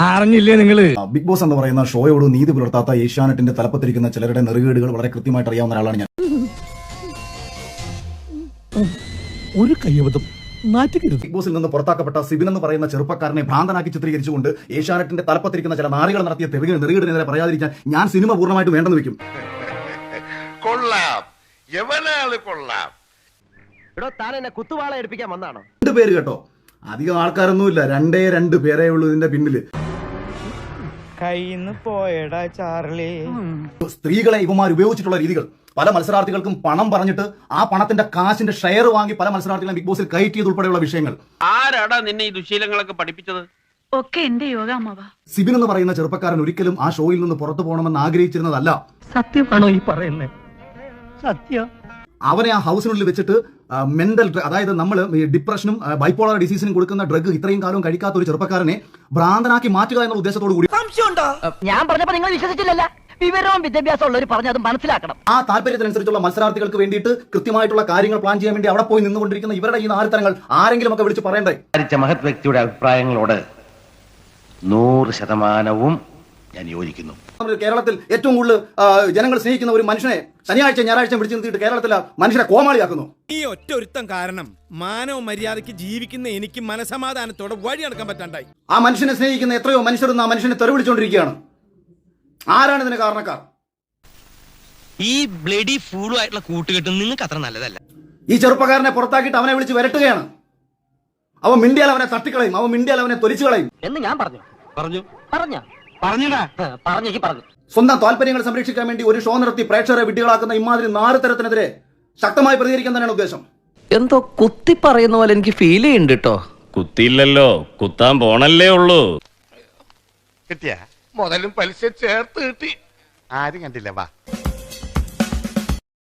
അറിഞ്ഞില്ലേ നിങ്ങൾ? Big boss എന്ന് പറയുന്ന ഷോയോട് നീതി പുലർത്താത്ത ഏഷ്യാനെറ്റിന്റെ തലപ്പത്തിരിക്കുന്ന ചിലരുടെ നെറുകേടുകൾ വളരെ കൃത്യമായിട്ട് അറിയാവുന്ന ഒരാളാണ് ഞാൻ. ഒരു കയ്യബദ്ധം. ബിഗ് ബോസിൽ നിന്ന് പുറത്താക്കപ്പെട്ട സിബിൻ എന്ന് പറയുന്ന ചെറുപ്പക്കാരനെ ഭ്രാന്തനാക്കി ചിത്രീകരിച്ചുകൊണ്ട് ഏഷ്യാനെറ്റിന്റെ തലപ്പത്തിരിക്കുന്ന ചില നാറികൾ നടത്തിയ തെറികൾ നെറുകേടിനെതിരെ പറയാതിരിക്കാൻ ഞാൻ സിനിമ പൂർണമായിട്ട് വേണ്ടെന്ന് വെക്കും. കൊള്ളാം. എവനാൾ കൊള്ളാം? എടോ താൻ എന്നെ കുത്തുവാള എടുപ്പിക്കാൻ വന്നാണോ? രണ്ട് പേര് കേട്ടോ. അധികം ആൾക്കാരൊന്നുമില്ല. രണ്ടേ രണ്ട് പേരേ ഉള്ളൂ ഇതിന്റെ പിന്നിൽ. കയ്യിന്ന് പോയടാ ചാർലി. സ്ത്രീകളെ ഇവമാർ ഉപയോഗിച്ചിട്ടുള്ള രീതികൾ. പല മത്സരാർത്ഥികൾക്കും പണം പറഞ്ഞിട്ട് ആ പണത്തിന്റെ കാശിന്റെ ഷെയർ വാങ്ങി പല മത്സരാർത്ഥികളെ ബിഗ് ബോസിൽ കയറ്റിയത് ഉൾപ്പെടെയുള്ള വിഷയങ്ങൾ. ആരാടാ നിന്നെ ഈ ദുശീലങ്ങളൊക്കെ പഠിപ്പിച്ചത്? ഒക്കെ എന്റെ യോഗ അമ്മവ സിബിൻ എന്ന് പറയുന്ന ചെറുപ്പക്കാരൻ ഒരിക്കലും ആ ഷോയിൽ നിന്ന് പുറത്തു പോകണമെന്ന് ആഗ്രഹിച്ചിരുന്നതല്ല. സത്യമാണോ ഈ പറയുന്നത് സത്യം. അവനെ ആ ഹൗസിനുള്ളിൽ വെച്ചിട്ട് മെന്റൽ അതായത് നമ്മൾ ഡിപ്രഷനും ബൈപ്പോളർ ഡിസീസിനും കൊടുക്കുന്ന ഡ്രഗ് ഇത്രയും കാലം കഴിക്കാത്ത ഒരു ചെറുപ്പക്കാരനെ ഭ്രാന്തനാക്കി മാറ്റുക എന്ന ഉദ്ദേശത്തോടു കൂടി ഞാൻ പറഞ്ഞപ്പോ നിങ്ങൾ വിശ്വസിച്ചില്ലല്ല. വിവരവും വിദ്യാഭ്യാസം ഉള്ളവർ അത് മനസ്സിലാക്കണം. ആ താല്പര്യത്തിനനുസരിച്ചുള്ള മത്സരാർത്ഥികൾക്ക് വേണ്ടിയിട്ട് കൃത്യമായിട്ടുള്ള കാര്യങ്ങൾ പ്ലാൻ ചെയ്യാൻ വേണ്ടി അവിടെ പോയി നിന്നുകൊണ്ടിരിക്കുന്ന ഇവരുടെ ഈ നാല് തരങ്ങൾ ആരെങ്കിലും ഒക്കെ വിളിച്ച് പറയണ്ടേ? മഹത് വ്യക്തിയുടെ അഭിപ്രായങ്ങളോട് നൂറ് ശതമാനവും ഞാൻ യോജിക്കുന്നു. നമ്മൾ കേരളത്തിൽ ഏറ്റവും കൂടുതൽ ജനങ്ങൾ സ്നേഹിക്കുന്ന ഒരു മനുഷ്യനെ ശനിയാഴ്ച ഞായറാഴ്ച പിടിച്ചു നിർത്തിയിട്ട് കേരളത്തിലെ മനുഷ്യനെ കോമാളിയാക്കുന്നു. ഈ ഒറ്റ ഒരുത്തം കാരണം മാനവ മര്യാദയ്ക്ക് ജീവിക്കുന്ന എനിക്ക് മനസമാധാനത്തോടെ വഴി നടക്കാൻ പറ്റാണ്ടായി. ആ മനുഷ്യനെ സ്നേഹിക്കുന്ന എത്രയോ മനുഷ്യരും ആ മനുഷ്യനെ തെറിവിളിച്ചുകൊണ്ടിരിക്കുകയാണ് ആരാണ് ഇതിന് കാരണക്കാർ? ഈ ബ്ലഡി ഫൂളുമായിട്ടുള്ള കൂട്ടുകെട്ട് കൂട്ടുകെട്ടും നിങ്ങൾക്ക് അത്ര നല്ലതല്ല. ഈ ചെറുപ്പക്കാരനെ പുറത്താക്കിയിട്ട് അവനെ വിളിച്ച് വരട്ടുകയാണ്. അവൻ മിണ്ടിയാൽ അവനെ തട്ടിക്കളയും അവൻ മിണ്ടിയാൽ അവനെ തൊലിച്ചു കളയും എന്ന് ഞാൻ പറഞ്ഞു. പറഞ്ഞു. പറഞ്ഞ? പറഞ്ഞു പറഞ്ഞു. സ്വന്തം താല്പര്യങ്ങൾ സംരക്ഷിക്കാൻ വേണ്ടി ഒരു ഷോ നടത്തി പ്രേക്ഷകരെ വിഡ്ഢികളാക്കുന്ന ഇമാതിരി നാല് തരത്തിനെതിരെ ശക്തമായി പ്രതികരിക്കാൻ തന്നെയാണ് ഉദ്ദേശം. എന്തോ കുത്തി പറയുന്ന പോലെ എനിക്ക് ഫീൽ ചെയ്യുന്നുണ്ട് കേട്ടോ കുത്തിയില്ലല്ലോ. കുത്താൻ പോണല്ലേ ഉള്ളൂ. കിട്ടിയ? മുതലും പലിശ ചേർത്ത് കിട്ടി. ആരും കണ്ടില്ല വാ.